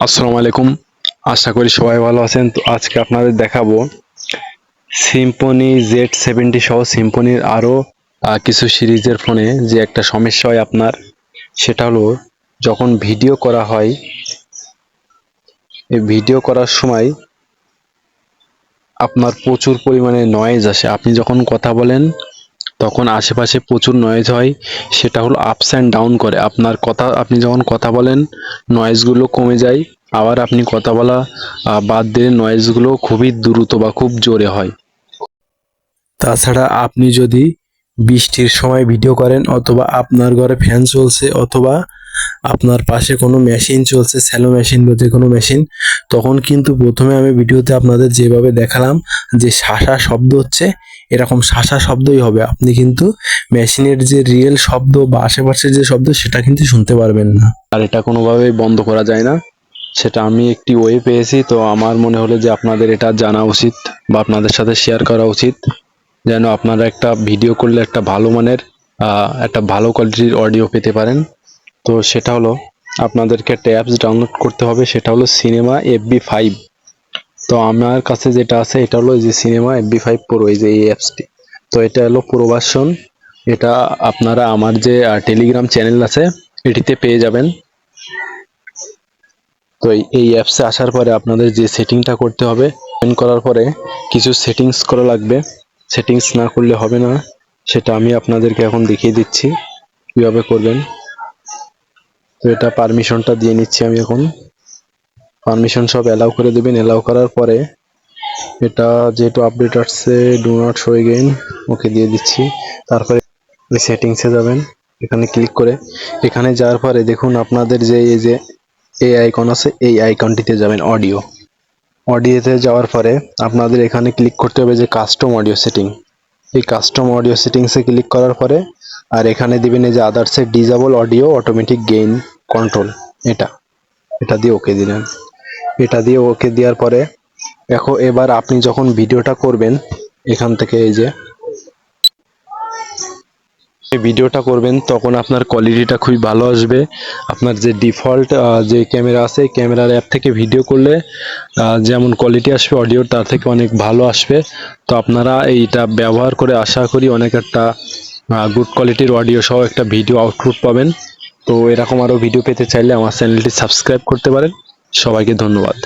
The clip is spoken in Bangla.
আসসালামু আলাইকুম। আশা করি সবাই ভালো আছেন। তো আজকে আপনাদের দেখাবো সিম্পনি জেড সেভেন্টি সহ সিম্পনির আরও কিছু সিরিজের ফোনে যে একটা সমস্যা হয় আপনার, সেটা হলো যখন ভিডিও করা হয়, এই ভিডিও করার সময় আপনার প্রচুর পরিমাণে নয়েজ আসে। আপনি যখন কথা বলেন, তখন আশেপাশে প্রচুর নয়েজ হয়। সেটা হলো আপস অ্যান্ড ডাউন করে। আপনার কথা, আপনি যখন কথা বলেন নয়েজগুলো কমে যায়। আবার আপনি কথা বলা বাদ দিলে নয়েজগুলো খুবই দ্রুত বা খুব জোরে হয়। তাছাড়া আপনি যদি বৃষ্টির সময় ভিডিও করেন অথবা আপনার ঘরে ফ্যান চলছে অথবা আপনার পাশে কোনো মেশিন চলছে স্যালো মেশিন বা যে কোনো মেশিন তখন কিন্তু প্রথমে আমি ভিডিওতে আপনাদের যেভাবে দেখালাম যে শাসা শব্দ হচ্ছে এরকম শাসা শব্দই হবে। আপনি কিন্তু মেশিনের যে রিয়েল শব্দ বা আশেপাশের যে শব্দ সেটা কিন্তু শুনতে পারবেন না। আর এটা কোনোভাবেই বন্ধ করা যায় না। সেটা আমি একটি ওয়ে পেয়েছি, তো আমার মনে হলো যে আপনাদের এটা জানা উচিত বা আপনাদের সাথে শেয়ার করা উচিত। যেন আপনারা একটা ভিডিও করলে একটা ভালো মানের একটা ভালো কোয়ালিটির অডিও পেতে পারেন। তো সেটা হলো, আপনাদেরকে একটা অ্যাপস ডাউনলোড করতে হবে, সেটা হলো সিনেমা এফবি ফাইভ তো আমার কাছে যেটা আছে, এটা হলো যে সিনেমা এফবি ফাইভ প্রো এই যে এই অ্যাপসটি তো এটা হলো প্রো এটা আপনারা আমার যে টেলিগ্রাম চ্যানেল আছে, এটিতে পেয়ে যাবেন। তো এই- অ্যাপসে আসার পরে আপনাদের যে সেটিংটা করতে হবে অন করার পরে কিছু সেটিংস করা লাগবে। সেটিংস না করলে হবে না, সেটা আমি আপনাদেরকে এখন দেখিয়ে দিচ্ছি, কীভাবে করবেন। তো এটা পারমিশনটা দিয়ে নিচ্ছি আমি এখন। পারমিশন সব অ্যালাউ করে দেবেন। অ্যালাউ করার পরে এটা যেহেতু আপডেট আসছে do not show again okay দিয়ে দিচ্ছি। তারপরে সেটিংসে যাবেন, এখানে ক্লিক করে। এখানে যাওয়ার পরে দেখুন আপনাদের যে, এই যে এই আইকন আছে, এই আইকনটিতে যাবেন অডিও অডিওতে যাওয়ার পরে আপনাদের এখানে ক্লিক করতে হবে যে কাস্টম অডিও সেটিং এই কাস্টম অডিও সেটিংসে ক্লিক করার পরে আর এখানে দিবেন এই যে আদার্সের disable audio automatic gain control এটা এটা দিয়ে ওকে দিলেন। এটা দিয়ে ওকে দেওয়ার পরে দেখো, এবার আপনি যখন ভিডিওটা করবেন, এখান থেকে এই যে ভিডিওটা করবেন, তখন আপনার কোয়ালিটিটা খুবই ভালো আসবে। আপনার যে ডিফল্ট যে ক্যামেরা আছে ক্যামেরার অ্যাপ থেকে ভিডিও করলে যেমন কোয়ালিটি আসবে অডিওর তার থেকে অনেক ভালো আসবে। তো আপনারা এইটা ব্যবহার করে আশা করি অনেক একটা গুড কোয়ালিটির অডিও সহ একটা ভিডিও আউটপুট পাবেন। তো এরকম আরও ভিডিও পেতে চাইলে আমার চ্যানেলটি সাবস্ক্রাইব করতে পারেন। সবাইকে ধন্যবাদ।